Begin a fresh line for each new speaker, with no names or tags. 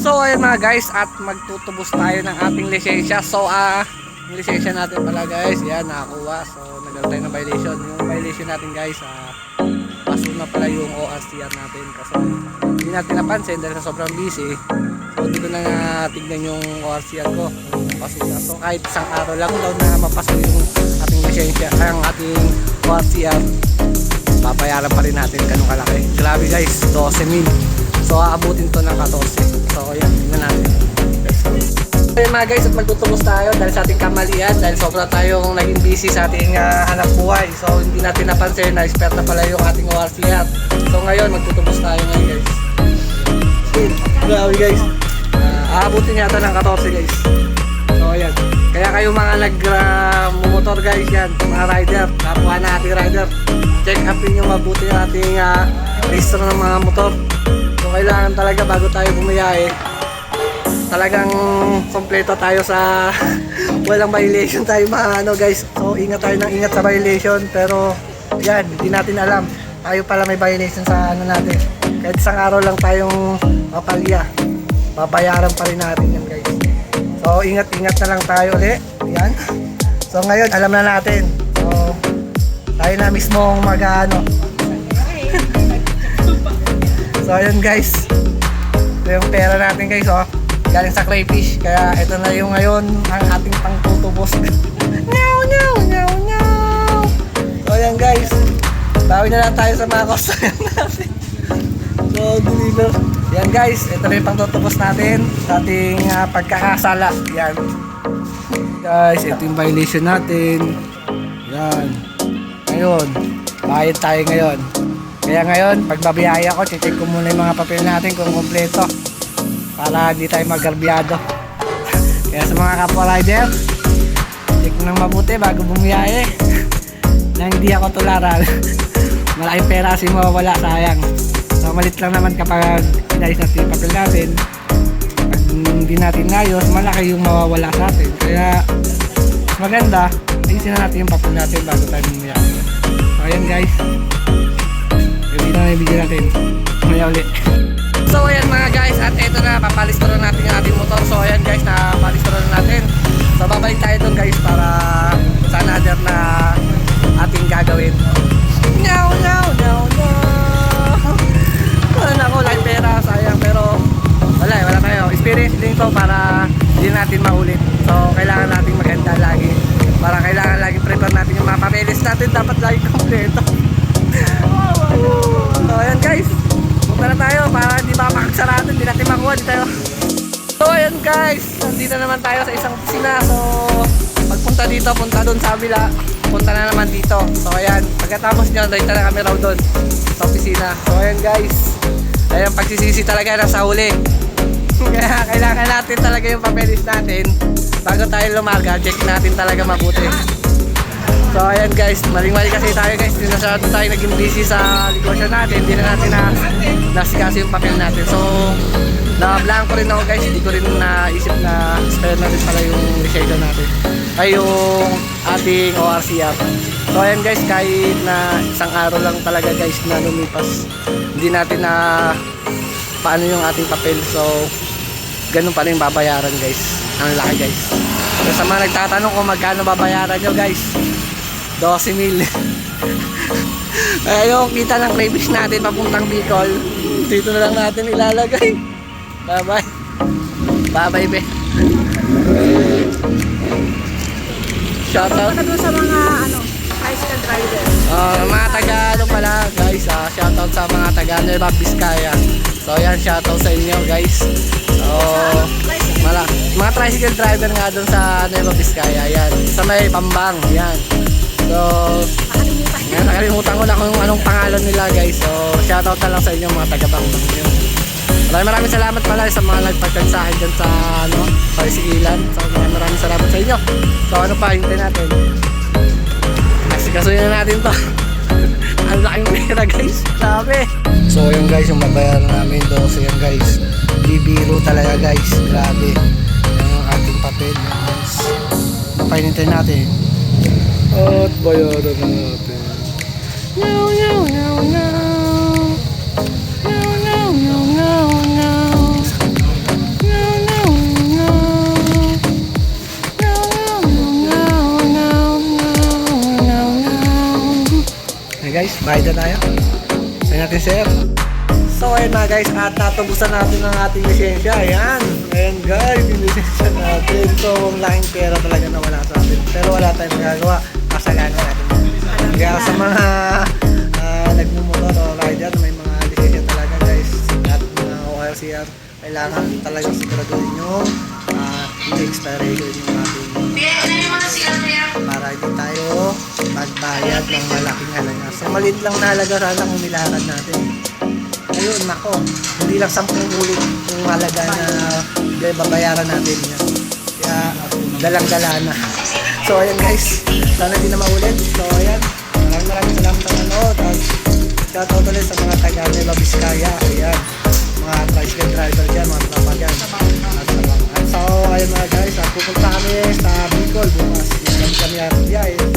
So ayun mga guys at magtutubos tayo ng ating lisensya. So ah yung lisensya natin pala guys, yan nakakuha. So nagkaroon tayo ng violation. Yung violation natin guys, ah paso na pala yung ORCR natin kasi hindi natin napansin dahil sa sobrang busy. So dito na nga tignan yung ORCR ko. Paso na. So kahit isang araw lang daw na mapasok yung ating lisensya, ay, ang ating ORCR, babayaran pa rin natin ganun kalaki. Grabe guys, 12 mil. So aabutin to ng 14. So yan, tingnan natin. So yun mga guys, at magtutubos tayo dahil sa ating kamalian, dahil sobra tayong naging busy sa ating ah, hanap buhay. So hindi natin napansin na expert na pala yung ating ORCR. So ngayon, magtutubos tayo ngayon guys. Grabe guys. Ah, aabutin yata ng 14 guys. So ayan. Kaya kayo mga nag-motor guys yan, mga rider, kapwa na ating rider. Check upin yung mabuti yung ating uh, registro ng mga motor. Kailangan talaga bago tayo bumiyahe, talagang kompleto tayo sa walang violation tayo mga ano guys. So ingat tayo ng ingat sa violation pero yan, hindi natin alam. Tayo pala may violation sa ano natin. Kahit isang araw lang tayong mapalya, babayaran pa rin natin yan guys. So ingat-ingat na lang tayo ulit. Yan. So ngayon, alam na natin. So tayo na mismo mag ano. So ayun guys. Ito yung pera natin guys oh. Galing sa crayfish. Kaya ito na yung ngayon ang ating pangtutubos. Nyaw, nyaw, nyaw, nyaw. So ayan guys. Bawi na lang tayo sa mga customer natin. So deliver. Yan guys, ito na yung pangtutubos natin sa ating ah, pagkakasala. Yan. Guys, ito yung violation natin. Yan. Ngayon, bayad tayo ngayon. Kaya ngayon, pag babiyaya ko, check ko muna yung mga papel natin kung kompleto. Para hindi tayo magarbiyado. Kaya sa mga kapwa rider, check nang mabuti bago bumiyahe. Na hindi ako tularan. Malaking pera kasi mawawala, sayang. So, malit lang naman kapag inayos natin yung papel natin. Pag hindi natin nayos, malaki yung mawawala sa atin. Kaya, maganda, ayusin na natin yung papel natin bago tayo bumiyahe. So, ayan guys. Na natin. Mamaya ulit. So ayan mga guys, at ito na, papalistro na natin yung ating motor. So ayan guys, napalistro na natin. So babalik tayo doon guys para sa another na ating gagawin. Nyaw, nyaw, nyaw, nyaw. Wala na ako, lang pera, sayang. Pero wala eh, wala tayo. Experience din to para hindi natin maulit. So kailangan natin maganda lagi. Para kailangan lagi prepare natin yung mga papeles natin. Dapat lagi kompleto. Para hindi natin makuha, hindi tayo. So ayan guys, nandito naman tayo sa isang opisina. So pagpunta dito, punta doon sa kabila, punta na naman dito. So ayan, pagkatapos nyo, dito na kami raw doon sa opisina. So ayan guys, ayan pagsisisi talaga nasa huli. Kaya kailangan natin talaga yung papeles natin bago tayo lumarga, check natin talaga mabuti. So ayan guys, maling-mali kasi tayo guys, hindi na tayo naging busy sa negosyo natin, hindi na natin na nasikasi yung papel natin. So, na blanco rin ako guys, hindi ko rin naisip na spare na rin pala yung lisensya natin. Ay yung ating ORCR. So ayan guys, kahit na isang araw lang talaga guys na lumipas, hindi natin na paano yung ating papel. So, ganun pa rin babayaran guys. Ang laki guys. So, sa mga nagtatanong kung magkano babayaran nyo guys, 12 mil. Ay, yung kita ng crayfish natin papuntang Bicol, dito na lang natin ilalagay. Bye-bye. Bye-bye, be. Shoutout.
Ano doon sa mga ano, bicycle rider?
Uh, mga taga ano pala guys, ah, shoutout sa mga taga Nueva Vizcaya. So yan, shoutout sa inyo guys. So, mala, mga tricycle driver nga doon sa Nueva Vizcaya, yan. Sa may Pambang, yan. So, Yan, nakalimutan ko na kung anong pangalan nila guys. So, shoutout na lang sa inyo mga taga Pambang. Yun. Maraming maraming salamat pala sa mga nagpagtag sa akin dyan sa ano, sa Isigilan. So, maraming maraming salamat sa inyo. So, ano pa, hintay natin. Kasi kasuyin na natin to. Ang laking pera guys. Sabi. So yung guys, yung mabayaran namin 12 yan guys. Bibiro talaga guys. Grabe. Yan ang ating papel. Yan guys. Papainintay natin. At bayaran na natin. No, no, no, no. guys, bayad na tayo. Ayan natin sir. So ayun mga guys, at natubusan natin ang ating lisensya. Ayan, ayan guys, yung lisensya natin. So ang laking pera talaga na wala sa atin. Pero wala tayong magagawa. Kasalanan natin. Kaya sa mga uh, nagmumotor o rider, may mga lisensya talaga guys. At mga ORCR, kailangan talaga siguraduhin yung uh, expiration yung ating para hindi tayo magbayad ng malaking halaga. So, maliit lang na halaga sana kung natin. Ayun, nako. Hindi lang 10 ulit yung halaga na babayaran natin yan. Kaya, dalang-dala na. So, ayan guys. Sana hindi na maulit. So, ayan. Maraming maraming salamat sa nanood. At shoutout ulit sa mga taga Nueva Vizcaya. Ayan. Mga tricycle driver dyan, mga tropa dyan. At so, ayun mga guys. At pupunta kami sa Bicol bukas. Meron kami at biyahe.